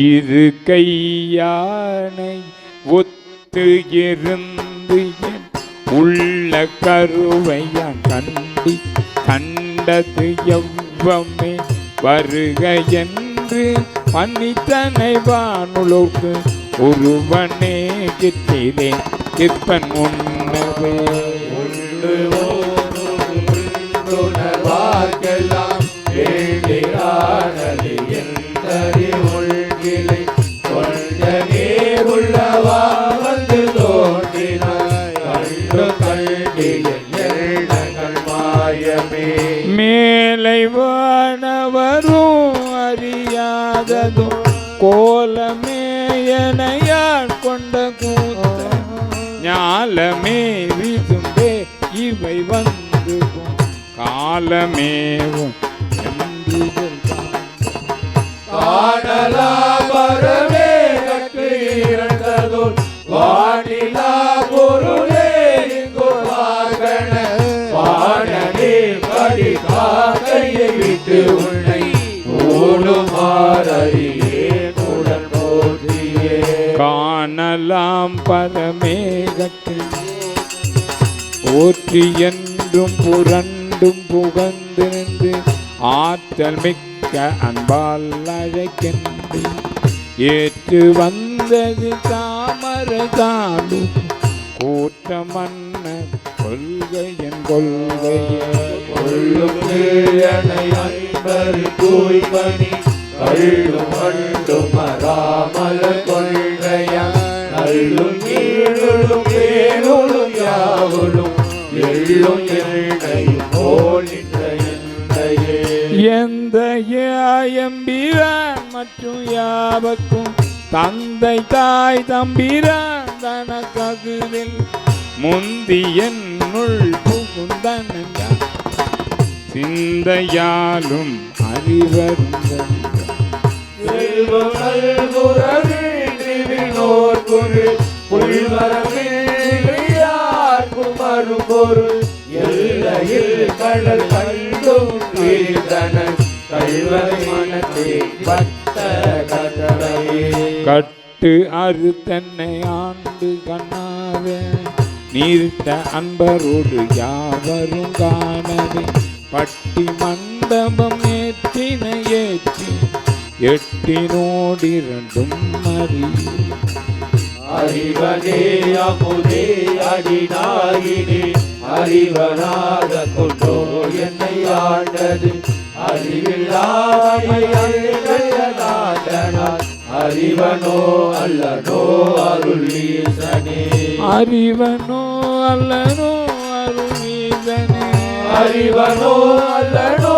இரு கையானை ஒத்து இருந்து என் உள்ள கருவையான் கண்டி கண்டது எவ்வமே வருக என்று மன்னித்தனை வானுலோக்கு ஒருவனே கிட்டிரேன் கிற்பன் முன்னவே மேலை வானவரும் அறியாததும் கோலமேயனையான் கொண்ட கூத்த ஞாலமே விதும்பே இவை வந்து. காலமேவும் கட்டு வானிலா பொருளே இங்கு படி காக்கையை விட்டு உன்னை ஓடுமாறியே உடன் போற்றியே. காணலாம் பரமேகத்தில். போற்றி என்றும் புரண்டும் புகந்திருந்து ஆற்றல் மிக்க அன்பால் அழைக்கின்ற ஏற்று வந்தது தாமரை தாடு கூட்ட மன்னர் கொள்கையன் கொள்கையே. சொல்லும் கீழனை அன்பரு தூய்மணி. கள்ளும் அண்டும் மராமல கொள்கைய? நல்லும் கீழும் பேருளும் யாவலும் எள்ளும் எண்ணையும் போலின்ற எந்த எம்பிரான் மற்றும் யாவக்கும்? தந்தை தாய் தம்பிரான் தனக்ககுதில் முந்தி என்னுள் புகுந்தன சிந்தையாலும் அறிவருந்த செல்வம் எல்லையில் கடல் கண்டும் கல்வரை மனத்தை பட்ட கட்டளையே கட்டு அறு தன்னை ஆண்டு கண்ணாவே நீர்த்த அன்பரோடு யாவரும் காணவே. பட்டி மண்டபம் ஏற்றின ஏற்றி எட்டினோடிரண்டும் அறிய அறிவனே அமுதே அடிநாயினே அறிவனாக கொண்டோ என்னை ஆண்டது. அறிவில்லாமை அறிவனாதனால் அறிவனோ அல்லனோ அல்லனோ அருவீதனே அறிவனோ அல்லனோ ಹರಿವನೋ ಅಲ್ಲಣೋ